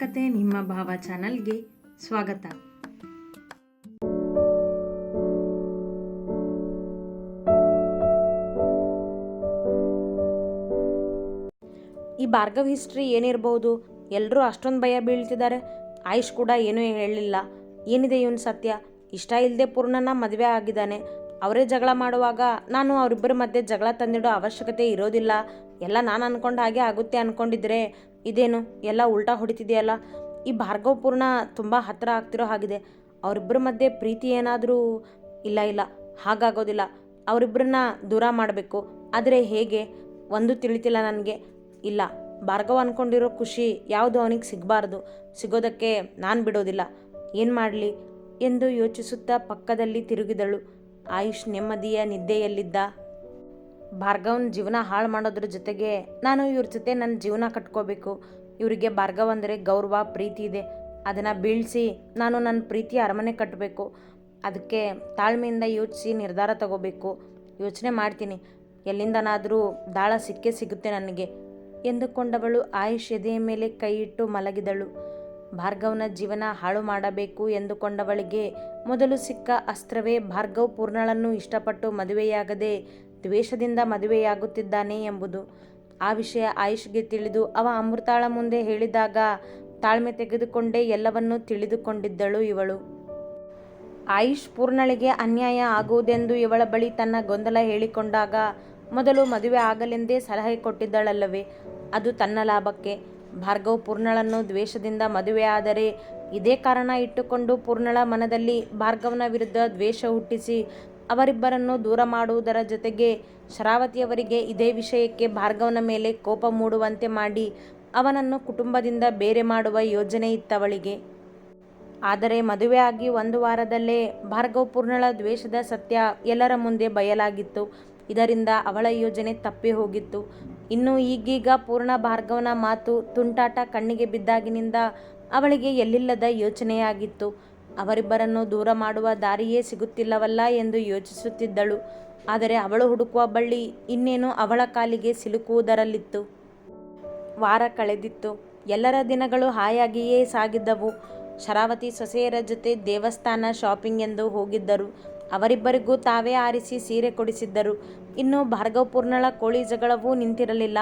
ಕತೆ ನಿಮ್ಮ ಭಾವ ಚಾನಲ್ಗೆ ಸ್ವಾಗತ. ಈ ಭಾರ್ಗವ್ ಹಿಸ್ಟ್ರಿ ಏನಿರ್ಬೋದು? ಎಲ್ಲರೂ ಅಷ್ಟೊಂದು ಭಯ ಬೀಳ್ತಿದ್ದಾರೆ. ಆಯುಷ್ ಕೂಡ ಏನೂ ಹೇಳಲಿಲ್ಲ. ಏನಿದೆ ಇವನು ಸತ್ಯ? ಇಷ್ಟ ಇಲ್ಲದೆ ಪೂರ್ಣನ ಮದುವೆ ಆಗಿದ್ದಾನೆ. ಅವರೇ ಜಗಳ ಮಾಡುವಾಗ ನಾನು ಅವರಿಬ್ಬರ ಮಧ್ಯೆ ಜಗಳ ತಂದಿಡೋ ಅವಶ್ಯಕತೆ ಇರೋದಿಲ್ಲ. ಎಲ್ಲ ನಾನು ಅನ್ಕೊಂಡ ಹಾಗೆ ಆಗುತ್ತೆ ಅನ್ಕೊಂಡಿದ್ರೆ ಇದೇನು, ಎಲ್ಲ ಉಲ್ಟಾ ಹೊಡಿತಿದೆಯಲ್ಲ? ಈ ಭಾರ್ಗವಪೂರ್ಣ ತುಂಬ ಹತ್ತಿರ ಆಗ್ತಿರೋ ಹಾಗಿದೆ. ಅವರಿಬ್ಬರ ಮಧ್ಯೆ ಪ್ರೀತಿ ಏನಾದರೂ ಇಲ್ಲ ಇಲ್ಲ, ಹಾಗಾಗೋದಿಲ್ಲ. ಅವರಿಬ್ಬರನ್ನ ದೂರ ಮಾಡಬೇಕು. ಆದರೆ ಹೇಗೆ? ಒಂದು ತಿಳಿತಿಲ್ಲ ನನಗೆ. ಇಲ್ಲ, ಭಾರ್ಗವ ಅನ್ಕೊಂಡಿರೋ ಖುಷಿ ಯಾವುದು ಅವನಿಗೆ ಸಿಗಬಾರ್ದು. ಸಿಗೋದಕ್ಕೆ ನಾನು ಬಿಡೋದಿಲ್ಲ. ಏನು ಮಾಡಲಿ? ಎಂದು ಯೋಚಿಸುತ್ತಾ ಪಕ್ಕದಲ್ಲಿ ತಿರುಗಿದಳು. ಆಯುಷ್ ನೆಮ್ಮದಿಯ ನಿದ್ದೆಯಲ್ಲಿದ್ದ. ಭಾರ್ಗವನ್ ಜೀವನ ಹಾಳು ಮಾಡೋದ್ರ ಜೊತೆಗೆ ನಾನು ಇವ್ರ ಜೊತೆ ನನ್ನ ಜೀವನ ಕಟ್ಕೋಬೇಕು. ಇವರಿಗೆ ಭಾರ್ಗವ್ ಅಂದರೆ ಗೌರವ, ಪ್ರೀತಿ ಇದೆ. ಅದನ್ನು ಬೀಳಿಸಿ ನಾನು ನನ್ನ ಪ್ರೀತಿ ಅರಮನೆ ಕಟ್ಟಬೇಕು ಅದಕ್ಕೆ ತಾಳ್ಮೆಯಿಂದ ಯೋಚಿಸಿ ನಿರ್ಧಾರ ತಗೋಬೇಕು. ಯೋಚನೆ ಮಾಡ್ತೀನಿ. ಎಲ್ಲಿಂದನಾದರೂ ದಾಳ ಸಿಕ್ಕೇ ಸಿಗುತ್ತೆ ನನಗೆ ಎಂದುಕೊಂಡವಳು ಆಯುಷ್ ಎದೆಯ ಮೇಲೆ ಕೈ ಇಟ್ಟು ಮಲಗಿದಳು. ಭಾರ್ಗವ್ನ ಜೀವನ ಹಾಳು ಮಾಡಬೇಕು ಎಂದುಕೊಂಡವಳಿಗೆ ಮೊದಲು ಸಿಕ್ಕ ಅಸ್ತ್ರವೇ ಭಾರ್ಗವ್ ಪೂರ್ಣಳನ್ನು ಇಷ್ಟಪಟ್ಟು ಮದುವೆಯಾಗದೆ ದ್ವೇಷದಿಂದ ಮದುವೆಯಾಗುತ್ತಿದ್ದಾನೆ ಎಂಬುದು. ಆ ವಿಷಯ ಆಯುಷ್ಗೆ ತಿಳಿದು ಅವ ಅಮೃತಾಳ ಮುಂದೆ ಹೇಳಿದಾಗ ತಾಳ್ಮೆ ತೆಗೆದುಕೊಂಡೇ ಎಲ್ಲವನ್ನೂ ತಿಳಿದುಕೊಂಡಿದ್ದಳು ಇವಳು. ಆಯುಷ್ ಪೂರ್ಣಳಿಗೆ ಅನ್ಯಾಯ ಆಗುವುದೆಂದು ಇವಳ ಬಳಿ ತನ್ನ ಗೊಂದಲ ಹೇಳಿಕೊಂಡಾಗ ಮೊದಲು ಮದುವೆ ಆಗಲೆಂದೇ ಸಲಹೆ ಕೊಟ್ಟಿದ್ದಳಲ್ಲವೇ, ಅದು ತನ್ನ ಲಾಭಕ್ಕೆ. ಭಾರ್ಗವ್ ಪೂರ್ಣಳನ್ನು ದ್ವೇಷದಿಂದ ಮದುವೆಯಾದರೆ ಇದೇ ಕಾರಣ ಇಟ್ಟುಕೊಂಡು ಪೂರ್ಣಳ ಮನದಲ್ಲಿ ಭಾರ್ಗವನ ವಿರುದ್ಧ ದ್ವೇಷ ಹುಟ್ಟಿಸಿ ಅವರಿಬ್ಬರನ್ನು ದೂರ ಮಾಡುವುದರ ಜೊತೆಗೆ ಶರಾವತಿಯವರಿಗೆ ಇದೇ ವಿಷಯಕ್ಕೆ ಭಾರ್ಗವನ ಮೇಲೆ ಕೋಪ ಮೂಡುವಂತೆ ಮಾಡಿ ಅವನನ್ನು ಕುಟುಂಬದಿಂದ ಬೇರೆ ಮಾಡುವ ಯೋಜನೆ ಇತ್ತವಳಿಗೆ. ಆದರೆ ಮದುವೆಯಾಗಿ ಒಂದು ವಾರದಲ್ಲೇ ಭಾರ್ಗವ್ ಪೂರ್ಣಳ ದ್ವೇಷದ ಸತ್ಯ ಎಲ್ಲರ ಮುಂದೆ ಬಯಲಾಗಿತ್ತು. ಇದರಿಂದ ಅವಳ ಯೋಜನೆ ತಪ್ಪಿ ಹೋಗಿತ್ತು. ಇನ್ನು ಈಗೀಗ ಪೂರ್ಣ ಭಾರ್ಗವನ ಮಾತು ತುಂಟಾಟ ಕಣ್ಣಿಗೆ ಬಿದ್ದಾಗಿನಿಂದ ಅವಳಿಗೆ ಎಲ್ಲಿಲ್ಲದ ಯೋಚನೆಯಾಗಿತ್ತು. ಅವರಿಬ್ಬರನ್ನು ದೂರ ಮಾಡುವ ದಾರಿಯೇ ಸಿಗುತ್ತಿಲ್ಲವಲ್ಲ ಎಂದು ಯೋಚಿಸುತ್ತಿದ್ದಳು. ಆದರೆ ಅವಳು ಹುಡುಕುವ ಬಳ್ಳಿ ಇನ್ನೇನು ಅವಳ ಕಾಲಿಗೆ ಸಿಲುಕುವುದರಲ್ಲಿತ್ತು. ವಾರ ಕಳೆದಿತ್ತು. ಎಲ್ಲರ ದಿನಗಳು ಹಾಯಾಗಿಯೇ ಸಾಗಿದ್ದವು. ಶರಾವತಿ ಸೊಸೆಯರ ಜೊತೆ ದೇವಸ್ಥಾನ ಶಾಪಿಂಗ್ ಎಂದು ಹೋಗಿದ್ದರು. ಅವರಿಬ್ಬರಿಗೂ ತಾವೇ ಆರಿಸಿ ಸೀರೆ ಕೊಡಿಸಿದ್ದರು. ಇನ್ನು ಭಾರ್ಗವ್ ಪೂರ್ಣಳ ಕೋಳಿ ಜಗಳವೂ ನಿಂತಿರಲಿಲ್ಲ.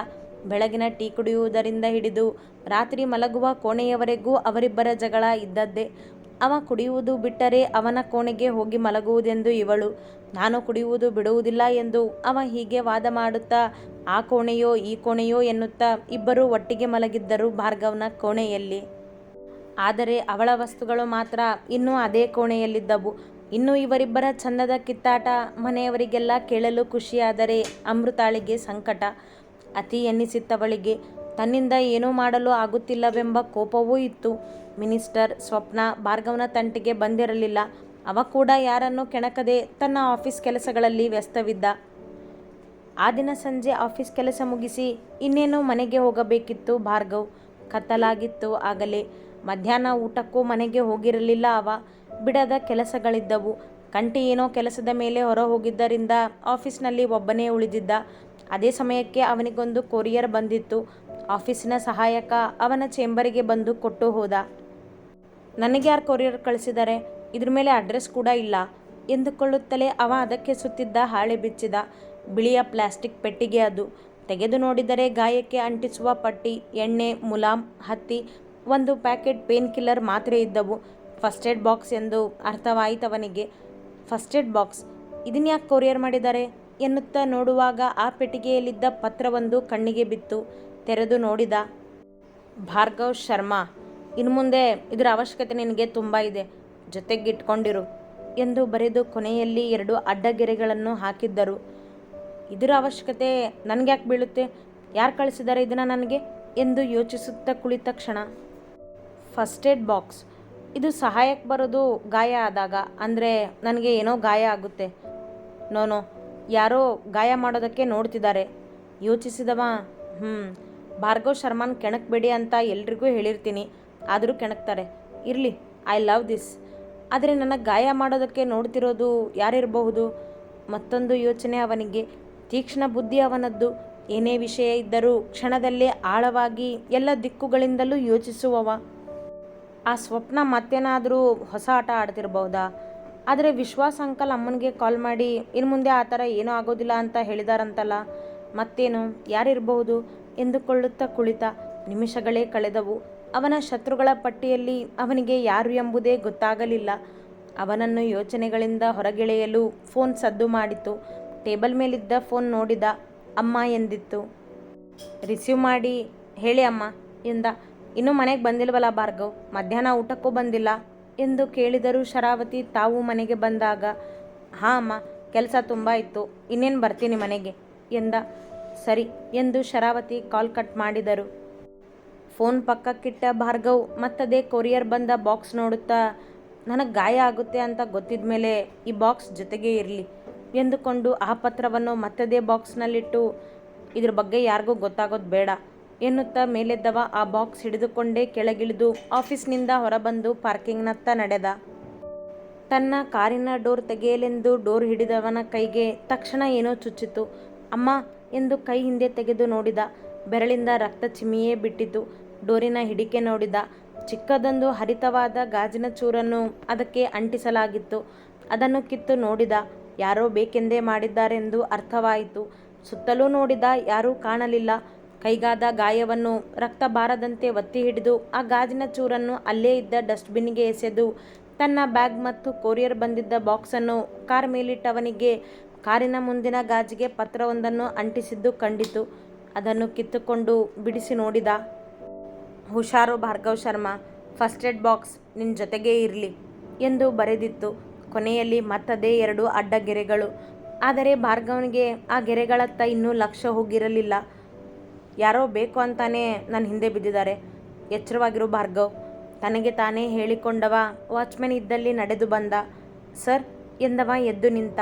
ಬೆಳಗಿನ ಟೀ ಕುಡಿಯುವುದರಿಂದ ಹಿಡಿದು ರಾತ್ರಿ ಮಲಗುವ ಕೋಣೆಯವರೆಗೂ ಅವರಿಬ್ಬರ ಜಗಳ ಇದ್ದದ್ದೇ. ಅವ ಕುಡಿಯುವುದು ಬಿಟ್ಟರೆ ಅವನ ಕೋಣೆಗೆ ಹೋಗಿ ಮಲಗುವುದೆಂದು ಇವಳು. ನಾನು ಕುಡಿಯುವುದು ಬಿಡುವುದಿಲ್ಲ ಎಂದು ಅವ ಹೀಗೆ ವಾದ ಮಾಡುತ್ತಾ, ಆ ಕೋಣೆಯೋ ಈ ಕೋಣೆಯೋ ಎನ್ನುತ್ತಾ ಇಬ್ಬರು ಒಟ್ಟಿಗೆ ಮಲಗಿದ್ದರು ಭಾರ್ಗವ್ನ ಕೋಣೆಯಲ್ಲಿ. ಆದರೆ ಅವಳ ವಸ್ತುಗಳು ಮಾತ್ರ ಇನ್ನೂ ಅದೇ ಕೋಣೆಯಲ್ಲಿದ್ದವು. ಇನ್ನು ಇವರಿಬ್ಬರ ಚಂದದ ಕಿತ್ತಾಟ ಮನೆಯವರಿಗೆಲ್ಲ ಕೇಳಲು ಖುಷಿಯಾದರೆ ಅಮೃತಾಳಿಗೆ ಸಂಕಟ. ಅತಿ ಎನ್ನಿಸಿತ್ತವಳಿಗೆ, ತನ್ನಿಂದ ಏನೂ ಮಾಡಲು ಆಗುತ್ತಿಲ್ಲವೆಂಬ ಕೋಪವೂ ಇತ್ತು. ಮಿನಿಸ್ಟರ್ ಸ್ವಪ್ನ ಭಾರ್ಗವನ ತಂಟಿಗೆ ಬಂದಿರಲಿಲ್ಲ. ಅವ ಕೂಡ ಯಾರನ್ನು ಕೆಣಕದೆ ತನ್ನ ಆಫೀಸ್ ಕೆಲಸಗಳಲ್ಲಿ ವ್ಯಸ್ತವಿದ್ದ. ಆ ದಿನ ಸಂಜೆ ಆಫೀಸ್ ಕೆಲಸ ಮುಗಿಸಿ ಇನ್ನೇನು ಮನೆಗೆ ಹೋಗಬೇಕಿತ್ತು ಭಾರ್ಗವ್. ಕತ್ತಲಾಗಿತ್ತು ಆಗಲೇ. ಮಧ್ಯಾಹ್ನ ಊಟಕ್ಕೂ ಮನೆಗೆ ಹೋಗಿರಲಿಲ್ಲ ಅವ. ಬಿಡದ ಕೆಲಸಗಳಿದ್ದವು. ಕಂಟಿ ಏನೋ ಕೆಲಸದ ಮೇಲೆ ಹೊರ ಹೋಗಿದ್ದರಿಂದ ಆಫೀಸ್ನಲ್ಲಿ ಒಬ್ಬನೇ ಉಳಿದಿದ್ದ. ಅದೇ ಸಮಯಕ್ಕೆ ಅವನಿಗೊಂದು ಕೊರಿಯರ್ ಬಂದಿತ್ತು. ಆಫೀಸಿನ ಸಹಾಯಕ ಅವನ ಚೇಂಬರಿಗೆ ಬಂದು ಕೊಟ್ಟು ಹೋದ. ನನಗೆ ಯಾರು ಕೊರಿಯರ್ ಕಳಿಸಿದ್ದಾರೆ ಇದ್ರ ಮೇಲೆ ಅಡ್ರೆಸ್ ಕೂಡ ಇಲ್ಲ ಎಂದುಕೊಳ್ಳುತ್ತಲೇ ಅವ ಅದಕ್ಕೆ ಸುತ್ತಿದ್ದ ಹಾಳೆ ಬಿಚ್ಚಿದ. ಬಿಳಿಯ ಪ್ಲಾಸ್ಟಿಕ್ ಪೆಟ್ಟಿಗೆ ಅದು. ತೆಗೆದು ನೋಡಿದರೆ ಗಾಯಕ್ಕೆ ಅಂಟಿಸುವ ಪಟ್ಟಿ, ಎಣ್ಣೆ, ಮುಲಾಮ್, ಹತ್ತಿ, ಒಂದು ಪ್ಯಾಕೆಟ್ ಪೇನ್ ಕಿಲ್ಲರ್ ಮಾತ್ರೆ ಇದ್ದವು. ಫಸ್ಟ್ ಏಡ್ ಬಾಕ್ಸ್ ಎಂದು ಅರ್ಥವಾಯಿತವನಿಗೆ ಫಸ್ಟ್ ಏಡ್ ಬಾಕ್ಸ್ ಇದನ್ನ ಯಾಕೆ ಕೊರಿಯರ್ ಮಾಡಿದ್ದಾರೆ? ಎನ್ನುತ್ತಾ ನೋಡುವಾಗ ಆ ಪೆಟ್ಟಿಗೆಯಲ್ಲಿದ್ದ ಪತ್ರವೊಂದು ಕಣ್ಣಿಗೆ ಬಿತ್ತು, ತೆರೆದು ನೋಡಿದ, ಭಾರ್ಗವ್ ಶರ್ಮಾ, ಇನ್ನು ಮುಂದೆ ಇದರ ಅವಶ್ಯಕತೆ ನಿನಗೆ ತುಂಬ ಇದೆ, ಜೊತೆಗಿಟ್ಕೊಂಡಿರು ಎಂದು ಬರೆದು ಕೊನೆಯಲ್ಲಿ ಎರಡು ಅಡ್ಡಗೆರೆಗಳನ್ನು ಹಾಕಿದ್ದರು. ಇದರ ಅವಶ್ಯಕತೆ ನನಗೆ ಯಾಕೆ ಬೀಳುತ್ತೆ? ಯಾರು ಕಳಿಸಿದ್ದಾರೆ ಇದನ್ನು ನನಗೆ? ಎಂದು ಯೋಚಿಸುತ್ತಾ ಕುಳಿತ ಕ್ಷಣ. ಫಸ್ಟ್ ಏಡ್ ಬಾಕ್ಸ್ ಇದು ಸಹಾಯಕ್ಕೆ ಬರೋದು ಗಾಯ ಆದಾಗ, ಅಂದರೆ ನನಗೆ ಏನೋ ಗಾಯ ಆಗುತ್ತೆ. ನೋನೋ ಯಾರೋ ಗಾಯ ಮಾಡೋದಕ್ಕೆ ನೋಡ್ತಿದ್ದಾರೆ. ಯೋಚಿಸಿದವ ಹ್ಞೂ ಭಾರ್ಗವ್ ಶರ್ಮಾನ್ ಕೆಣಕ್ಬೇಡಿ ಅಂತ ಎಲ್ರಿಗೂ ಹೇಳಿರ್ತೀನಿ. ಆದರೂ ಕೆಣಕ್ತಾರೆ. ಇರಲಿ, ಐ ಲವ್ ದಿಸ್. ಆದರೆ ನನಗೆ ಗಾಯ ಮಾಡೋದಕ್ಕೆ ನೋಡ್ತಿರೋದು ಯಾರಿರಬಹುದು? ಮತ್ತೊಂದು ಯೋಚನೆ ಅವನಿಗೆ. ತೀಕ್ಷ್ಣ ಬುದ್ಧಿ ಅವನದ್ದು. ಏನೇ ವಿಷಯ ಇದ್ದರೂ ಕ್ಷಣದಲ್ಲೇ ಆಳವಾಗಿ ಎಲ್ಲ ದಿಕ್ಕುಗಳಿಂದಲೂ ಯೋಚಿಸುವವ. ಆ ಸ್ವಪ್ನ ಮತ್ತೇನಾದರೂ ಹೊಸ ಆಟ ಆಡ್ತಿರ್ಬೋದಾ? ಆದರೆ ವಿಶ್ವಾಸ ಅಂಕಲ್ ಅಮ್ಮನಿಗೆ ಕಾಲ್ ಮಾಡಿ ಇನ್ನು ಮುಂದೆ ಆ ಥರ ಏನೂ ಆಗೋದಿಲ್ಲ ಅಂತ ಹೇಳಿದಾರಂತಲ್ಲ, ಮತ್ತೇನು? ಯಾರಿರಬಹುದು? ಎಂದುಕೊಳ್ಳುತ್ತಾ ಕುಳಿತ. ನಿಮಿಷಗಳೇ ಕಳೆದವು. ಅವನ ಶತ್ರುಗಳ ಪಟ್ಟಿಯಲ್ಲಿ ಅವನಿಗೆ ಯಾರು ಎಂಬುದೇ ಗೊತ್ತಾಗಲಿಲ್ಲ. ಅವನನ್ನು ಯೋಚನೆಗಳಿಂದ ಹೊರಗೆಳೆಯಲು ಫೋನ್ ಸದ್ದು ಮಾಡಿತು. ಟೇಬಲ್ ಮೇಲಿದ್ದ ಫೋನ್ ನೋಡಿದ, ಅಮ್ಮ ಎಂದಿತ್ತು. ರಿಸೀವ್ ಮಾಡಿ, ಹೇಳಿ ಅಮ್ಮ ಎಂದ. ಇನ್ನೂ ಮನೆಗೆ ಬಂದಿಲ್ವಲ್ಲ ಭಾರ್ಗವ್? ಮಧ್ಯಾಹ್ನ ಊಟಕ್ಕೂ ಬಂದಿಲ್ಲ. ಎಂದು ಕೇಳಿದರು ಶರಾವತಿ ತಾವು ಮನೆಗೆ ಬಂದಾಗ, ಹಾಂ ಅಮ್ಮ, ಕೆಲಸ ತುಂಬ ಇತ್ತು. ಇನ್ನೇನು ಬರ್ತೀನಿ ಮನೆಗೆ? ಎಂದ. ಸರಿ, ಎಂದು ಶರಾವತಿ ಕಾಲ್ ಕಟ್ ಮಾಡಿದರು. ಫೋನ್ ಪಕ್ಕಕ್ಕಿಟ್ಟ ಭಾರ್ಗವ್, ಮತ್ತದೇ ಕೊರಿಯರ್ ಬಂದ ಬಾಕ್ಸ್ ನೋಡುತ್ತಾ, ನನಗೆ ಗಾಯ ಆಗುತ್ತೆ ಅಂತ ಗೊತ್ತಿದ ಮೇಲೆ ಈ ಬಾಕ್ಸ್ ಜೊತೆಗೆ ಇರಲಿ, ಎಂದುಕೊಂಡು ಆ ಪತ್ರವನ್ನು ಮತ್ತದೇ ಬಾಕ್ಸ್ನಲ್ಲಿಟ್ಟು, ಇದ್ರ ಬಗ್ಗೆ ಯಾರಿಗೂ ಗೊತ್ತಾಗೋದು ಬೇಡ. ಎನ್ನುತ್ತಾ ಮೇಲೆದ್ದವ ಆ ಬಾಕ್ಸ್ ಹಿಡಿದುಕೊಂಡೇ ಕೆಳಗಿಳಿದು ಆಫೀಸ್ನಿಂದ ಹೊರಬಂದು ಪಾರ್ಕಿಂಗ್ನತ್ತ ನಡೆದ. ತನ್ನ ಕಾರಿನ ಡೋರ್ ತೆಗೆಯಲೆಂದು ಡೋರ್ ಹಿಡಿದವನ ಕೈಗೆ ತಕ್ಷಣ ಏನೋ ಚುಚ್ಚಿತು. ಅಮ್ಮ ಎಂದು ಕೈ ಹಿಂದೆ ತೆಗೆದು ನೋಡಿದ. ಬೆರಳಿಂದ ರಕ್ತ ಚಿಮ್ಮಿಯೇ ಬಿಟ್ಟಿತು. ಡೋರಿನ ಹಿಡಿಕೆ ನೋಡಿದ. ಚಿಕ್ಕದೊಂದು ಹರಿತವಾದ ಗಾಜಿನ ಚೂರನ್ನು ಅದಕ್ಕೆ ಅಂಟಿಸಲಾಗಿತ್ತು. ಅದನ್ನು ಕಿತ್ತು ನೋಡಿದ. ಯಾರೋ ಬೇಕೆಂದೇ ಮಾಡಿದ್ದಾರೆಂದು ಅರ್ಥವಾಯಿತು. ಸುತ್ತಲೂ ನೋಡಿದ, ಯಾರೂ ಕಾಣಲಿಲ್ಲ. ಕೈಗಾದ ಗಾಯವನ್ನು ರಕ್ತ ಬಾರದಂತೆ ಒತ್ತಿ ಹಿಡಿದು ಆ ಗಾಜಿನ ಚೂರನ್ನು ಅಲ್ಲೇ ಇದ್ದ ಡಸ್ಟ್ಬಿನ್ಗೆ ಎಸೆದು ತನ್ನ ಬ್ಯಾಗ್ ಮತ್ತು ಕೊರಿಯರ್ ಬಂದಿದ್ದ ಬಾಕ್ಸನ್ನು ಕಾರ್ ಮೇಲಿಟ್ಟವನಿಗೆ ಕಾರಿನ ಮುಂದಿನ ಗಾಜಿಗೆ ಪತ್ರವೊಂದನ್ನು ಅಂಟಿಸಿದ್ದು ಕಂಡಿತು. ಅದನ್ನು ಕಿತ್ತುಕೊಂಡು ಬಿಡಿಸಿ ನೋಡಿದ ಹುಷಾರು Bhargav Sharma, first aid box ನಿನ್ನ ಜೊತೆಗೇ ಇರಲಿ ಎಂದು ಬರೆದಿತ್ತು. ಕೊನೆಯಲ್ಲಿ ಮತ್ತದೇ ಎರಡು ಅಡ್ಡ ಗೆರೆಗಳು. ಆದರೆ ಭಾರ್ಗವನಿಗೆ ಆ ಗೆರೆಗಳತ್ತ ಇನ್ನೂ ಲಕ್ಷ್ಯ ಹೋಗಿರಲಿಲ್ಲ. ಯಾರೋ ಬೇಕು ಅಂತಾನೆ ನನ್ನ ಹಿಂದೆ ಬಿದ್ದಿದ್ದಾರೆ. ಎಚ್ಚರವಾಗಿರು ಭಾರ್ಗವ್. ತನಗೆ ತಾನೇ ಹೇಳಿಕೊಂಡವ ವಾಚ್ಮೆನ್ ಇದ್ದಲ್ಲಿ ನಡೆದು ಬಂದ. ಸರ್, ಎಂದವ ಎದ್ದು ನಿಂತ.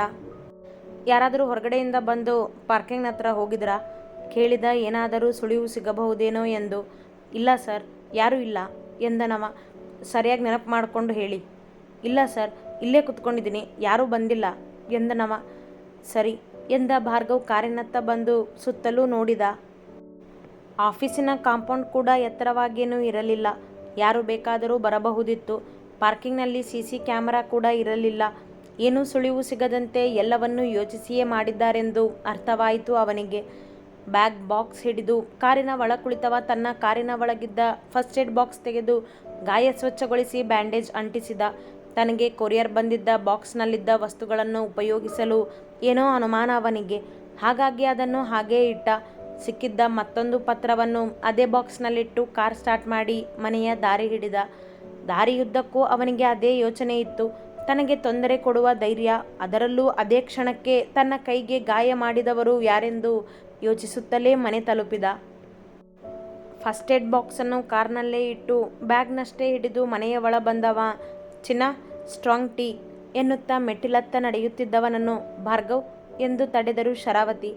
ಯಾರಾದರೂ ಹೊರಗಡೆಯಿಂದ ಬಂದು ಪಾರ್ಕಿಂಗ್ನ ಹತ್ರ ಹೋಗಿದ್ರಾ? ಕೇಳಿದ ಏನಾದರೂ ಸುಳಿವು ಸಿಗಬಹುದೇನೋ ಎಂದು. ಇಲ್ಲ ಸರ್, ಯಾರೂ ಇಲ್ಲ, ಎಂದನವ. ಸರಿಯಾಗಿ ನೆನಪು ಮಾಡಿಕೊಂಡು ಹೇಳಿ. ಇಲ್ಲ ಸರ್, ಇಲ್ಲೇ ಕುತ್ಕೊಂಡಿದ್ದೀನಿ, ಯಾರೂ ಬಂದಿಲ್ಲ, ಎಂದನವ. ಸರಿ, ಎಂದ ಭಾರ್ಗವ್ ಕಾರಿನತ್ತ ಬಂದು ಸುತ್ತಲೂ ನೋಡಿದ. ಆಫೀಸಿನ ಕಾಂಪೌಂಡ್ ಕೂಡ ಎತ್ತರವಾಗೇನೂ ಇರಲಿಲ್ಲ. ಯಾರು ಬೇಕಾದರೂ ಬರಬಹುದಿತ್ತು. ಪಾರ್ಕಿಂಗ್ನಲ್ಲಿ ಸಿ ಸಿ ಕ್ಯಾಮರಾ ಕೂಡ ಇರಲಿಲ್ಲ. ಏನೂ ಸುಳಿವು ಸಿಗದಂತೆ ಎಲ್ಲವನ್ನೂ ಯೋಚಿಸಿಯೇ ಮಾಡಿದ್ದಾರೆಂದು ಅರ್ಥವಾಯಿತು ಅವನಿಗೆ. ಬ್ಯಾಗ್ ಬಾಕ್ಸ್ ಹಿಡಿದು ಕಾರಿನ ಒಳ ಕುಳಿತವ ತನ್ನ ಕಾರಿನ ಒಳಗಿದ್ದ ಫಸ್ಟ್ ಏಡ್ ಬಾಕ್ಸ್ ತೆಗೆದು ಗಾಯ ಸ್ವಚ್ಛಗೊಳಿಸಿ ಬ್ಯಾಂಡೇಜ್ ಅಂಟಿಸಿದ. ತನಗೆ ಕೊರಿಯರ್ ಬಂದಿದ್ದ ಬಾಕ್ಸ್ನಲ್ಲಿದ್ದ ವಸ್ತುಗಳನ್ನು ಉಪಯೋಗಿಸಲು ಏನೋ ಅನುಮಾನ ಅವನಿಗೆ. ಹಾಗಾಗಿ ಅದನ್ನು ಹಾಗೇ ಇಟ್ಟ. ಸಿಕ್ಕಿದ್ದ ಮತ್ತೊಂದು ಪತ್ರವನ್ನು ಅದೇ ಬಾಕ್ಸ್ನಲ್ಲಿಟ್ಟು ಕಾರ್ ಸ್ಟಾರ್ಟ್ ಮಾಡಿ ಮನೆಯ ದಾರಿ ಹಿಡಿದ. ದಾರಿಯುದ್ದಕ್ಕೂ ಅವನಿಗೆ ಅದೇ ಯೋಚನೆ ಇತ್ತು. ತನಗೆ ತೊಂದರೆ ಕೊಡುವ ಧೈರ್ಯ, ಅದರಲ್ಲೂ ಅದೇ ಕ್ಷಣಕ್ಕೆ ತನ್ನ ಕೈಗೆ ಗಾಯ ಮಾಡಿದವರು ಯಾರೆಂದು ಯೋಚಿಸುತ್ತಲೇ ಮನೆ ತಲುಪಿದ. ಫಸ್ಟ್ ಏಡ್ ಬಾಕ್ಸನ್ನು ಕಾರ್ನಲ್ಲೇ ಇಟ್ಟು ಬ್ಯಾಗ್ನಷ್ಟೇ ಹಿಡಿದು ಮನೆಯ ಒಳ ಬಂದವ. ಚಿನ್ನ, ಸ್ಟ್ರಾಂಗ್ ಟೀ ಎನ್ನುತ್ತಾ ಮೆಟ್ಟಿಲತ್ತ ನಡೆಯುತ್ತಿದ್ದವನನ್ನು, ಭಾರ್ಗವ್ ಎಂದು ತಡೆದರು ಶರಾವತಿ.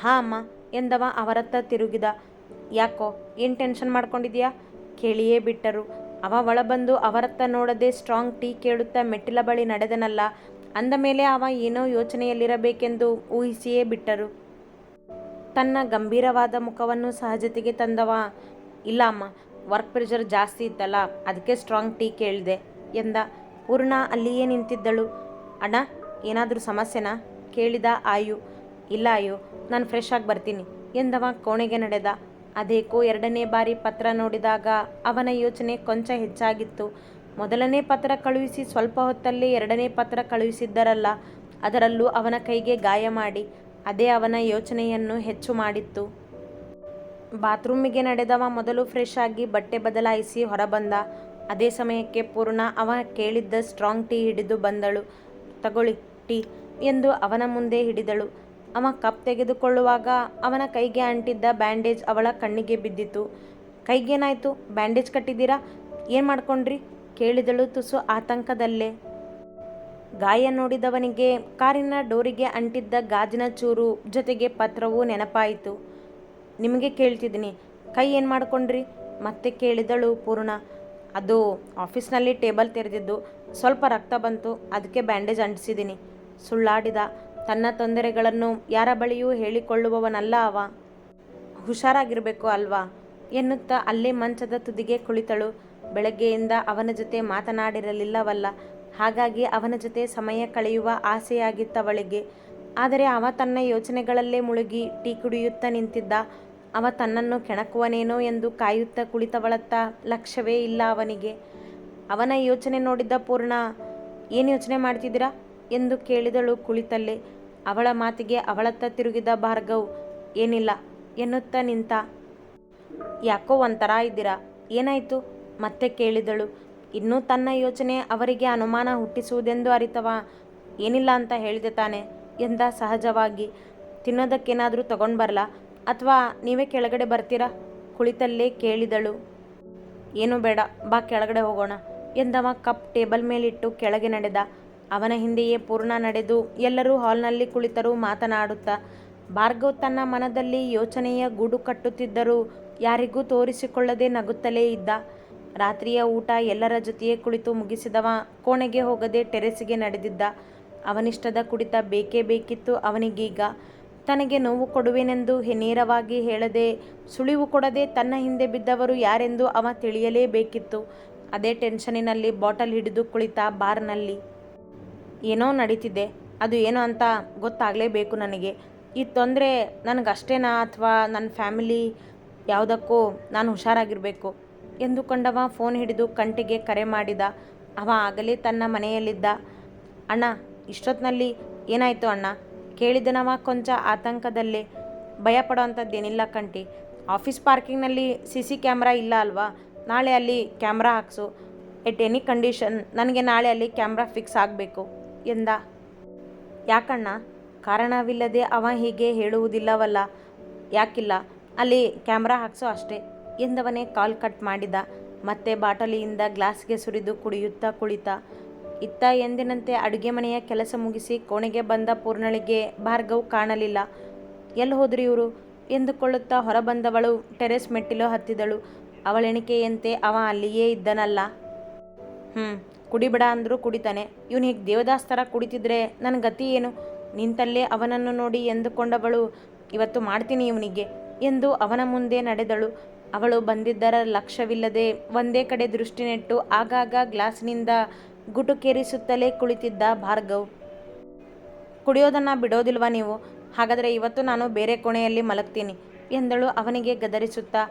ಹಾ, ಅಮ್ಮ. ಎಂದವ ಅವರತ್ತ ತಿರುಗಿದ. ಯಾಕೋ, ಏನು ಟೆನ್ಷನ್ ಮಾಡ್ಕೊಂಡಿದ್ಯಾ? ಕೇಳಿಯೇ ಬಿಟ್ಟರು. ಅವ ಒಳ ಬಂದು ಅವರತ್ತ ನೋಡದೆ ಸ್ಟ್ರಾಂಗ್ ಟೀ ಕೇಳುತ್ತಾ ಮೆಟ್ಟಿಲ ಬಳಿ ನಡೆದನಲ್ಲ, ಅಂದ ಮೇಲೆ ಅವ ಏನೋ ಯೋಚನೆಯಲ್ಲಿರಬೇಕೆಂದು ಊಹಿಸಿಯೇ ಬಿಟ್ಟರು. ತನ್ನ ಗಂಭೀರವಾದ ಮುಖವನ್ನು ಸಹಜತೆಗೆ ತಂದವ, ಇಲ್ಲ ಅಮ್ಮ ವರ್ಕ್ ಪ್ರೆಷರ್ ಜಾಸ್ತಿ ಇತ್ತಲ್ಲ, ಅದಕ್ಕೆ ಸ್ಟ್ರಾಂಗ್ ಟೀ ಕೇಳಿದೆ ಎಂದ. ಪೂರ್ಣ ಅಲ್ಲಿಯೇ ನಿಂತಿದ್ದಳು. ಅಣ್ಣ, ಏನಾದರೂ ಸಮಸ್ಯೆನಾ? ಕೇಳಿದ ಆಯು. ಇಲ್ಲ ಅಯ್ಯೋ, ನಾನು ಫ್ರೆಶ್ ಆಗಿ ಬರ್ತೀನಿ. ಎಂದವ ಕೋಣೆಗೆ ನಡೆದ. ಅದೇಕೋ ಎರಡನೇ ಬಾರಿ ಪತ್ರ ನೋಡಿದಾಗ ಅವನ ಯೋಚನೆ ಕೊಂಚ ಹೆಚ್ಚಾಗಿತ್ತು. ಮೊದಲನೇ ಪತ್ರ ಕಳುಹಿಸಿ ಸ್ವಲ್ಪ ಹೊತ್ತಲ್ಲೇ ಎರಡನೇ ಪತ್ರ ಕಳುಹಿಸಿದ್ದರಲ್ಲ, ಅದರಲ್ಲೂ ಅವನ ಕೈಗೆ ಗಾಯ ಮಾಡಿ, ಅದೇ ಅವನ ಯೋಚನೆಯನ್ನು ಹೆಚ್ಚು ಮಾಡಿತ್ತು. ಬಾತ್ರೂಮಿಗೆ ನಡೆದವ ಮೊದಲು ಫ್ರೆಶ್ ಆಗಿ ಬಟ್ಟೆ ಬದಲಾಯಿಸಿ ಹೊರಬಂದ. ಅದೇ ಸಮಯಕ್ಕೆ ಪೂರ್ಣ ಅವ ಕೇಳಿದ್ದ ಸ್ಟ್ರಾಂಗ್ ಟೀ ಹಿಡಿದು ಬಂದಳು. ತಗೊಳ್ಳಿ ಟೀ ಎಂದು ಅವನ ಮುಂದೆ ಹಿಡಿದಳು. ಅವ ಕಪ್ ತೆಗೆದುಕೊಳ್ಳುವಾಗ ಅವನ ಕೈಗೆ ಅಂಟಿದ್ದ ಬ್ಯಾಂಡೇಜ್ ಅವಳ ಕಣ್ಣಿಗೆ ಬಿದ್ದಿತು. ಕೈಗೇನಾಯ್ತು? ಬ್ಯಾಂಡೇಜ್ ಕಟ್ಟಿದ್ದೀರಾ? ಏನು ಮಾಡ್ಕೊಂಡ್ರಿ? ಕೇಳಿದಳು ತುಸು ಆತಂಕದಲ್ಲೇ. ಗಾಯ ನೋಡಿದವನಿಗೆ ಕಾರಿನ ಡೋರಿಗೆ ಅಂಟಿದ್ದ ಗಾಜಿನ ಚೂರು ಜೊತೆಗೆ ಪತ್ರವೂ ನೆನಪಾಯಿತು. ನಿಮಗೆ ಕೇಳ್ತಿದ್ದೀನಿ. ಕೈ ಏನು ಮಾಡ್ಕೊಂಡ್ರಿ? ಮತ್ತೆ ಕೇಳಿದಳು ಪೂರ್ಣ. ಅದು ಆಫೀಸ್ನಲ್ಲಿ ಟೇಬಲ್ ತೆರೆದಿದ್ದು. ಸ್ವಲ್ಪ ರಕ್ತ ಬಂತು. ಅದಕ್ಕೆ ಬ್ಯಾಂಡೇಜ್ ಅಂಟಿಸಿದ್ದೀನಿ. ಸುಳ್ಳಾಡಿದ. ತನ್ನ ತೊಂದರೆಗಳನ್ನು ಯಾರ ಬಳಿಯೂ ಹೇಳಿಕೊಳ್ಳುವವನಲ್ಲ ಅವ. ಹುಷಾರಾಗಿರಬೇಕು ಅಲ್ವಾ? ಎನ್ನುತ್ತಾ ಅಲ್ಲೇ ಮಂಚದ ತುದಿಗೆ ಕುಳಿತಳು. ಬೆಳಗ್ಗೆಯಿಂದ ಅವನ ಜೊತೆ ಮಾತನಾಡಿರಲಿಲ್ಲವಲ್ಲ. ಹಾಗಾಗಿ ಅವನ ಜೊತೆ ಸಮಯ ಕಳೆಯುವ ಆಸೆಯಾಗಿತ್ತವಳಿಗೆ. ಆದರೆ ಅವ ತನ್ನ ಯೋಚನೆಗಳಲ್ಲೇ ಮುಳುಗಿ ಟೀ ಕುಡಿಯುತ್ತಾ ನಿಂತಿದ್ದ. ಅವ ತನ್ನನ್ನು ಕೆಣಕುವನೇನೋ ಎಂದು ಕಾಯುತ್ತಾ ಕುಳಿತವಳತ್ತ ಲಕ್ಷ್ಯವೇ ಇಲ್ಲ ಅವನಿಗೆ. ಅವನ ಯೋಚನೆ ನೋಡಿದ್ದ ಪೂರ್ಣ, ಏನು ಯೋಚನೆ ಮಾಡ್ತಿದ್ದೀರಾ? ಎಂದು ಕೇಳಿದಳು ಕುಳಿತಲ್ಲೇ. ಅವಳ ಮಾತಿಗೆ ಅವಳತ್ತ ತಿರುಗಿದ ಭಾರ್ಗವ್, ಏನಿಲ್ಲ, ಎನ್ನುತ್ತಾ ನಿಂತ. ಯಾಕೋ ಒಂಥರ ಇದ್ದೀರಾ? ಏನಾಯಿತು? ಮತ್ತೆ ಕೇಳಿದಳು. ಇನ್ನೂ ತನ್ನ ಯೋಚನೆ ಅವರಿಗೆ ಅನುಮಾನ ಹುಟ್ಟಿಸುವುದೆಂದು ಅರಿತವ. ಏನಿಲ್ಲ ಅಂತ ಹೇಳಿದೆ ತಾನೆ, ಎಂದ ಸಹಜವಾಗಿ. ತಿನ್ನೋದಕ್ಕೇನಾದರೂ ತಗೊಂಡು ಬರಲ? ಅಥವಾ ನೀವೇ ಕೆಳಗಡೆ ಬರ್ತೀರಾ? ಕುಳಿತಲ್ಲೇ ಕೇಳಿದಳು. ಏನೂ ಬೇಡ, ಬಾ ಕೆಳಗಡೆ ಹೋಗೋಣ, ಎಂದವ ಕಪ್ ಟೇಬಲ್ ಮೇಲಿಟ್ಟು ಕೆಳಗೆ ನಡೆದ. ಅವನ ಹಿಂದೆಯೇ ಪೂರ್ಣ ನಡೆದು ಎಲ್ಲರೂ ಹಾಲ್ನಲ್ಲಿ ಕುಳಿತರು ಮಾತನಾಡುತ್ತಾ, ಭಾರ್ಗವ್ ತನ್ನ ಮನದಲ್ಲಿ ಯೋಚನೆಯ ಗೂಡು ಕಟ್ಟುತ್ತಿದ್ದರೂ ಯಾರಿಗೂ ತೋರಿಸಿಕೊಳ್ಳದೆ ನಗುತ್ತಲೇ ಇದ್ದ. ರಾತ್ರಿಯ ಊಟ ಎಲ್ಲರ ಜೊತೆಯೇ ಕುಳಿತು ಮುಗಿಸಿದವ. ಕೋಣೆಗೆ ಹೋಗದೆ ಟೆರೆಸಿಗೆ ನಡೆದಿದ್ದ. ಅವನಿಷ್ಟದ ಕುಡಿತ ಬೇಕೇ ಬೇಕಿತ್ತು ಅವನಿಗೀಗ. ತನಗೆ ನೋವು ಕೊಡುವೆನೆಂದು ನೇರವಾಗಿ ಹೇಳದೆ, ಸುಳಿವು ಕೊಡದೆ ತನ್ನ ಹಿಂದೆ ಬಿದ್ದವರು ಯಾರೆಂದು ಅವ ತಿಳಿಯಲೇಬೇಕಿತ್ತು ಅದೇ ಟೆನ್ಷನಿನಲ್ಲಿ ಬಾಟಲ್ ಹಿಡಿದು ಕುಳಿತ ಬಾರ್ನಲ್ಲಿ. ಏನೋ ನಡೀತಿದೆ ಅದು ಏನು ಅಂತ ಗೊತ್ತಾಗಲೇಬೇಕು ನನಗೆ. ಈ ತೊಂದರೆ ನನಗಷ್ಟೇನಾ ಅಥವಾ ನನ್ನ ಫ್ಯಾಮಿಲಿ ಯಾವುದಕ್ಕೂ ನಾನು ಹುಷಾರಾಗಿರಬೇಕು? ಎಂದುಕೊಂಡವ ಫೋನ್ ಹಿಡಿದು ಕಂಟಿಗೆ ಕರೆ ಮಾಡಿದ. ಅವ ಆಗಲೇ ತನ್ನ ಮನೆಯಲ್ಲಿದ್ದ. ಅಣ್ಣ ಇಷ್ಟೊತ್ತಿನಲ್ಲಿ ಏನಾಯಿತು ಅಣ್ಣ? ಕೇಳಿದನವ ಕೊಂಚ ಆತಂಕದಲ್ಲೇ. ಭಯ ಪಡೋವಂಥದ್ದೇನಿಲ್ಲ ಕಂಟಿ. ಆಫೀಸ್ ಪಾರ್ಕಿಂಗ್ನಲ್ಲಿ ಸಿ ಸಿ ಕ್ಯಾಮ್ರಾ ಇಲ್ಲ ಅಲ್ವಾ? ನಾಳೆ ಅಲ್ಲಿ ಕ್ಯಾಮ್ರಾ ಹಾಕ್ಸು. ಎಟ್ ಎನಿ ಕಂಡೀಷನ್, ನನಗೆ ನಾಳೆ ಅಲ್ಲಿ ಕ್ಯಾಮ್ರಾ ಫಿಕ್ಸ್ ಆಗಬೇಕು. ಎಂದ. ಯಾಕಣ್ಣ? ಕಾರಣವಿಲ್ಲದೆ ಅವ ಹೀಗೆ ಹೇಳುವುದಿಲ್ಲವಲ್ಲ? ಯಾಕಿಲ್ಲ? ಅಲ್ಲಿ ಕ್ಯಾಮ್ರಾ ಹಾಕ್ಸೋ ಅಷ್ಟೇ ಎಂದವನೇ ಕಾಲ್ ಕಟ್ ಮಾಡಿದ. ಮತ್ತೆ ಬಾಟಲಿಯಿಂದ ಗ್ಲಾಸ್ಗೆ ಸುರಿದು ಕುಡಿಯುತ್ತಾ ಕುಳಿತ. ಇತ್ತ ಎಂದಿನಂತೆ ಅಡುಗೆ ಮನೆಯ ಕೆಲಸ ಮುಗಿಸಿ ಕೋಣೆಗೆ ಬಂದ ಪೂರ್ಣಳಿಗೆ ಭಾರ್ಗವ್ ಕಾಣಲಿಲ್ಲ. ಎಲ್ಲಿ ಹೋದ್ರಿ ಇವರು? ಎಂದುಕೊಳ್ಳುತ್ತಾ ಹೊರಬಂದವಳು ಟೆರೆಸ್ ಮೆಟ್ಟಿಲು ಹತ್ತಿದಳು. ಅವಳೆಣಿಕೆಯಂತೆ ಅವ ಅಲ್ಲಿಯೇ ಇದ್ದನಲ್ಲ. ಹ್ಞೂ ಕುಡಿಬೇಡ ಅಂದರೂ ಕುಡಿತಾನೆ. ಇವನು ಹೀಗೆ ದೇವದಾಸ್ ಥರ ಕುಡಿತಿದ್ರೆ ನನ್ನ ಗತಿ ಏನು? ನಿಂತಲ್ಲೇ ಅವನನ್ನು ನೋಡಿ ಎಂದುಕೊಂಡವಳು, ಇವತ್ತು ಮಾಡ್ತೀನಿ ಇವನಿಗೆ ಎಂದು ಅವನ ಮುಂದೆ ನಡೆದಳು. ಅವಳು ಬಂದಿದ್ದರ ಲಕ್ಷ್ಯವಿಲ್ಲದೆ ಒಂದೇ ಕಡೆ ದೃಷ್ಟಿ ನೆಟ್ಟು ಆಗಾಗ ಗ್ಲಾಸ್ನಿಂದ ಗುಟುಕೇರಿಸುತ್ತಲೇ ಕುಳಿತಿದ್ದ ಭಾರ್ಗವ್. ಕುಡಿಯೋದನ್ನು ಬಿಡೋದಿಲ್ವಾ ನೀವು? ಹಾಗಾದರೆ ಇವತ್ತು ನಾನು ಬೇರೆ ಕೋಣೆಯಲ್ಲಿ ಮಲಗ್ತೀನಿ ಎಂದಳು ಅವನಿಗೆ ಗದರಿಸುತ್ತಾ.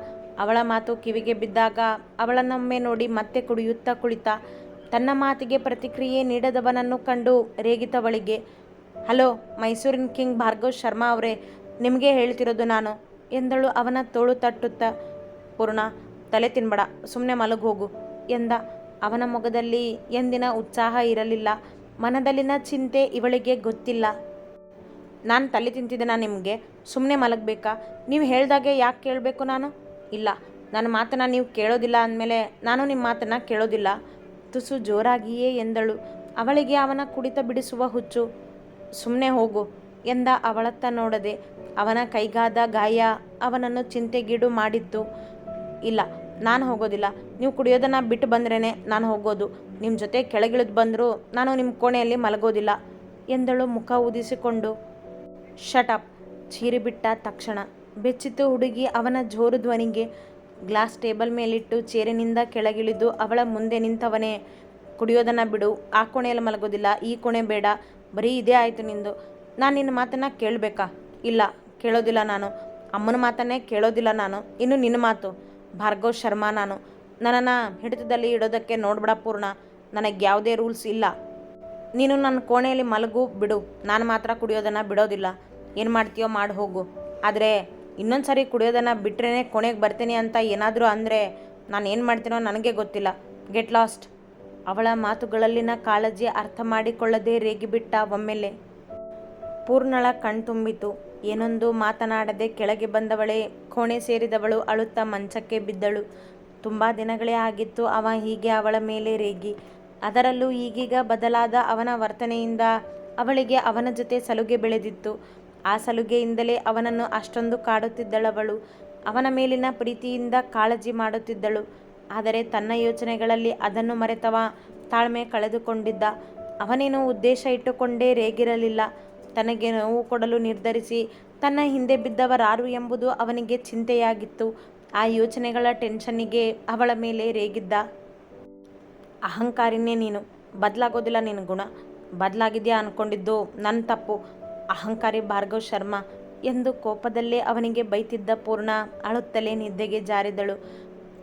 ಅವಳ ಮಾತು ಕಿವಿಗೆ ಬಿದ್ದಾಗ ಅವಳನ್ನೊಮ್ಮೆ ನೋಡಿ ಮತ್ತೆ ಕುಡಿಯುತ್ತಾ ಕುಳಿತ ತನ್ನ ಮಾತಿಗೆ ಪ್ರತಿಕ್ರಿಯೆ ನೀಡದವನನ್ನು ಕಂಡು ರೇಗಿತವಳಿಗೆ, ಹಲೋ, ಮೈಸೂರಿನ ಕಿಂಗ್ ಭಾರ್ಗವ್ ಶರ್ಮಾ ಅವರೇ, ನಿಮಗೆ ಹೇಳ್ತಿರೋದು ನಾನು, ಎಂದಳು ಅವನ ತೋಳು ತಟ್ಟುತ್ತಾ. ಪೂರ್ಣ, ತಲೆ ತಿನ್ಬೇಡ ಸುಮ್ಮನೆ ಮಲಗಿ ಹೋಗು, ಎಂದ. ಅವನ ಮೊಗದಲ್ಲಿ ಎಂದಿನ ಉತ್ಸಾಹ ಇರಲಿಲ್ಲ. ಮನದಲ್ಲಿನ ಚಿಂತೆ ಇವಳಿಗೆ ಗೊತ್ತಿಲ್ಲ. ನಾನು ತಲೆ ತಿಂತಿದ್ದೇನಾ ನಿಮಗೆ? ಸುಮ್ಮನೆ ಮಲಗಬೇಕಾ? ನೀವು ಹೇಳ್ದಾಗೆ ಯಾಕೆ ಕೇಳಬೇಕು ನಾನು? ಇಲ್ಲ ನನ್ನ ಮಾತನ್ನು ನೀವು ಕೇಳೋದಿಲ್ಲ ಅಂದಮೇಲೆ ನಾನು ನಿಮ್ಮ ಮಾತನ್ನು ಕೇಳೋದಿಲ್ಲ. ತುಸು ಜೋರಾಗಿಯೇ ಎಂದಳು. ಅವಳಿಗೆ ಅವನ ಕುಡಿತ ಬಿಡಿಸುವ ಹುಚ್ಚು ಸುಮ್ಮನೆ ಹೋಗು ಎಂದ ಅವಳತ್ತ ನೋಡದೆ. ಅವನ ಕೈಗಾದ ಗಾಯ ಅವನನ್ನು ಚಿಂತೆಗೀಡು ಮಾಡಿತ್ತು. ಇಲ್ಲ, ನಾನು ಹೋಗೋದಿಲ್ಲ. ನೀವು ಕುಡಿಯೋದನ್ನು ಬಿಟ್ಟು ಬಂದ್ರೇ ನಾನು ಹೋಗೋದು. ನಿಮ್ಮ ಜೊತೆ ಕೆಳಗಿಳಿದು ಬಂದರೂ ನಾನು ನಿಮ್ಮ ಕೋಣೆಯಲ್ಲಿ ಮಲಗೋದಿಲ್ಲ ಎಂದಳು ಮುಖ ಉದಿಸಿಕೊಂಡು ಊದಿಸಿಕೊಂಡು ಶಟಪ್ ಚೀರಿಬಿಟ್ಟ ತಕ್ಷಣ ಬೆಚ್ಚಿತು ಹುಡುಗಿ ಅವನ ಜೋರು ಧ್ವನಿಗೆ. ಗ್ಲಾಸ್ ಟೇಬಲ್ ಮೇಲಿಟ್ಟು ಚೇರಿನಿಂದ ಕೆಳಗಿಳಿದು ಅವಳ ಮುಂದೆ ನಿಂತವನೇ, ಕುಡಿಯೋದನ್ನು ಬಿಡು, ಆ ಕೋಣೆಯಲ್ಲಿ ಮಲಗೋದಿಲ್ಲ, ಈ ಕೋಣೆ ಬೇಡ, ಬರೀ ಇದೇ ಆಯಿತು ನಿಂದು. ನಾನು ನಿನ್ನ ಮಾತನ್ನು ಕೇಳಬೇಕಾ? ಇಲ್ಲ, ಕೇಳೋದಿಲ್ಲ ನಾನು. ಅಮ್ಮನ ಮಾತನ್ನೇ ಕೇಳೋದಿಲ್ಲ ನಾನು. ಇನ್ನು ನಿನ್ನ ಮಾತು. ಭಾರ್ಗವ್ ಶರ್ಮಾ ನಾನು. ನನ್ನನ್ನು ಹಿಡಿತದಲ್ಲಿ ಇಡೋದಕ್ಕೆ ನೋಡ್ಬೇಡ ಪೂರ್ಣ. ನನಗೆ ಯಾವುದೇ ರೂಲ್ಸ್ ಇಲ್ಲ. ನೀನು ನನ್ನ ಕೋಣೆಯಲ್ಲಿ ಮಲಗು, ಬಿಡು. ನಾನು ಮಾತ್ರ ಕುಡಿಯೋದನ್ನು ಬಿಡೋದಿಲ್ಲ. ಏನು ಮಾಡ್ತೀಯೋ ಮಾಡಿ ಹೋಗು. ಆದರೆ ಇನ್ನೊಂದು ಸಾರಿ ಕುಡಿಯೋದನ್ನು ಬಿಟ್ರೇ ಕೊನೆಗೆ ಬರ್ತೀನಿ ಅಂತ ಏನಾದರೂ ಅಂದರೆ ನಾನು ಏನು ಮಾಡ್ತೀನೋ ನನಗೆ ಗೊತ್ತಿಲ್ಲ. Get lost. ಅವಳ ಮಾತುಗಳಲ್ಲಿನ ಕಾಳಜಿ ಅರ್ಥ ಮಾಡಿಕೊಳ್ಳದೆ ರೇಗಿಬಿಟ್ಟ ಒಮ್ಮೆಲೆ. ಪೂರ್ಣಳ ಕಣ್ತುಂಬಿತು ಏನೊಂದು ಮಾತನಾಡದೆ ಕೆಳಗೆ ಬಂದವಳೇ, ಕೋಣೆ ಸೇರಿದವಳು ಅಳುತ್ತಾ ಮಂಚಕ್ಕೆ ಬಿದ್ದಳು. ತುಂಬ ದಿನಗಳೇ ಆಗಿತ್ತು ಅವ ಹೀಗೆ ಅವಳ ಮೇಲೆ ರೇಗಿ. ಅದರಲ್ಲೂ ಈಗೀಗ ಬದಲಾದ ಅವನ ವರ್ತನೆಯಿಂದ ಅವಳಿಗೆ ಅವನ ಜೊತೆ ಸಲುಗೆ ಬೆಳೆದಿತ್ತು. ಆ ಸಲುಗೆಯಿಂದಲೇ ಅವನನ್ನು ಅಷ್ಟೊಂದು ಕಾಡುತ್ತಿದ್ದಳವಳು. ಅವನ ಮೇಲಿನ ಪ್ರೀತಿಯಿಂದ ಕಾಳಜಿ ಮಾಡುತ್ತಿದ್ದಳು. ಆದರೆ ತನ್ನ ಯೋಚನೆಗಳಲ್ಲಿ ಅದನ್ನು ಮರೆತವ ತಾಳ್ಮೆ ಕಳೆದುಕೊಂಡಿದ್ದ. ಅವನೇನು ಉದ್ದೇಶ ಇಟ್ಟುಕೊಂಡೇ ರೇಗಿರಲಿಲ್ಲ. ತನಗೆ ನೋವು ಕೊಡಲು ನಿರ್ಧರಿಸಿ ತನ್ನ ಹಿಂದೆ ಬಿದ್ದವರಾರು ಎಂಬುದು ಅವನಿಗೆ ಚಿಂತೆಯಾಗಿತ್ತು. ಆ ಯೋಚನೆಗಳ ಟೆನ್ಷನ್ನಿಗೆ ಅವಳ ಮೇಲೆ ರೇಗಿದ್ದ. ಅಹಂಕಾರಿನೇ ನೀನು. ಬದಲಾಗೋದಿಲ್ಲ ನಿನ್ನ ಗುಣ. ಬದಲಾಗಿದೆಯಾ ಅಂದ್ಕೊಂಡಿದ್ದು ನನ್ನ ತಪ್ಪು. ಅಹಂಕಾರಿ ಭಾರ್ಗವ್ ಶರ್ಮಾ ಎಂದು ಕೋಪದಲ್ಲೇ ಅವನಿಗೆ ಬೈತಿದ್ದ ಪೂರ್ಣ ಅಳುತ್ತಲೇ ನಿದ್ದೆಗೆ ಜಾರಿದಳು.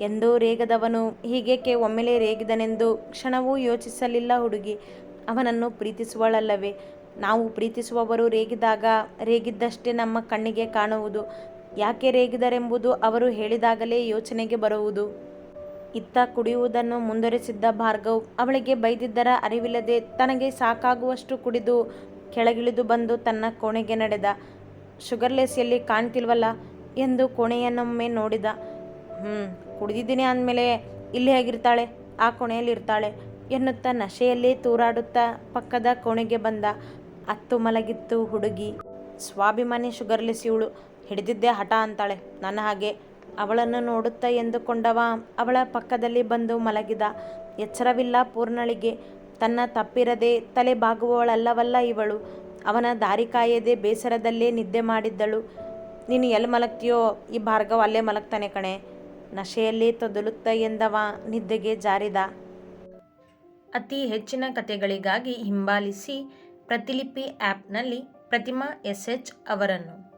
ಎಂದು ರೇಗದವನು ಹೀಗೇಕೆ ಒಮ್ಮೆಲೇ ರೇಗಿದನೆಂದು ಕ್ಷಣವೂ ಯೋಚಿಸಲಿಲ್ಲ ಹುಡುಗಿ. ಅವನನ್ನು ಪ್ರೀತಿಸುವಳಲ್ಲವೇ? ನಾವು ಪ್ರೀತಿಸುವವರು ರೇಗಿದಾಗ ರೇಗಿದ್ದಷ್ಟೇ ನಮ್ಮ ಕಣ್ಣಿಗೆ ಕಾಣುವುದು. ಯಾಕೆ ರೇಗಿದರೆಂಬುದು ಅವರು ಹೇಳಿದಾಗಲೇ ಯೋಚನೆಗೆ ಬರುವುದು. ಇತ್ತ ಕುಡಿಯುವುದನ್ನು ಮುಂದುವರೆಸಿದ್ದ ಭಾರ್ಗವ್ ಅವಳಿಗೆ ಬೈದಿದ್ದರ ಅರಿವಿಲ್ಲದೆ ತನಗೆ ಸಾಕಾಗುವಷ್ಟು ಕುಡಿದು ಕೆಳಗಿಳಿದು ಬಂದು ತನ್ನ ಕೋಣೆಗೆ ನಡೆದ. ಶುಗರ್ಲೆಸ್ ಎಲ್ಲಿ ಕಾಣ್ತಿಲ್ವಲ್ಲ? ಎಂದು ಕೋಣೆಯನ್ನೊಮ್ಮೆ ನೋಡಿದ. ಹ್ಞೂ ಕುಡಿದಿದ್ದೀನಿ ಅಂದಮೇಲೆ ಇಲ್ಲಿ ಹೇಗಿರ್ತಾಳೆ ಆ ಕೋಣೆಯಲ್ಲಿ ಇರ್ತಾಳೆ, ಎನ್ನುತ್ತಾ ನಶೆಯಲ್ಲಿ ತೂರಾಡುತ್ತಾ ಪಕ್ಕದ ಕೋಣೆಗೆ ಬಂದ. ಅತ್ತು ಮಲಗಿತ್ತು ಹುಡುಗಿ. ಸ್ವಾಭಿಮಾನಿ ಶುಗರ್ಲೆಸ್ ಇವಳು, ಹಿಡಿದಿದ್ದೆ ಹಠ ಅಂತಾಳೆ, ನನ್ನ ಹಾಗೆ. ಅವಳನ್ನು ನೋಡುತ್ತಾ ಎಂದುಕೊಂಡವ ಅವಳ ಪಕ್ಕದಲ್ಲಿ ಬಂದು ಮಲಗಿದ. ಎಚ್ಚರವಿಲ್ಲ ಪೂರ್ಣಳಿಗೆ. ತನ್ನ ತಪ್ಪಿರದೆ ತಲೆ ಬಾಗುವವಳಲ್ಲವಲ್ಲ ಇವಳು. ಅವನ ದಾರಿ ಕಾಯದೆ ಬೇಸರದಲ್ಲೇ ನಿದ್ದೆ ಮಾಡಿದ್ದಳು. ನೀನು ಎಲ್ಲಿ ಮಲಗ್ತೀಯೋ ಈ ಭಾರ್ಗವ ಅಲ್ಲೇ ಮಲಗ್ತಾನೆ ಕಣೆ. ನಶೆಯಲ್ಲೇ ತೊದಲುತ್ತ ಎಂದವ ನಿದ್ದೆಗೆ ಜಾರಿದ. ಅತಿ ಹೆಚ್ಚಿನ ಕಥೆಗಳಿಗಾಗಿ ಹಿಂಬಾಲಿಸಿ ಪ್ರತಿಲಿಪಿ ಆ್ಯಪ್ನಲ್ಲಿ ಪ್ರತಿಮಾ ಎಸ್ ಎಚ್ ಅವರನ್ನು.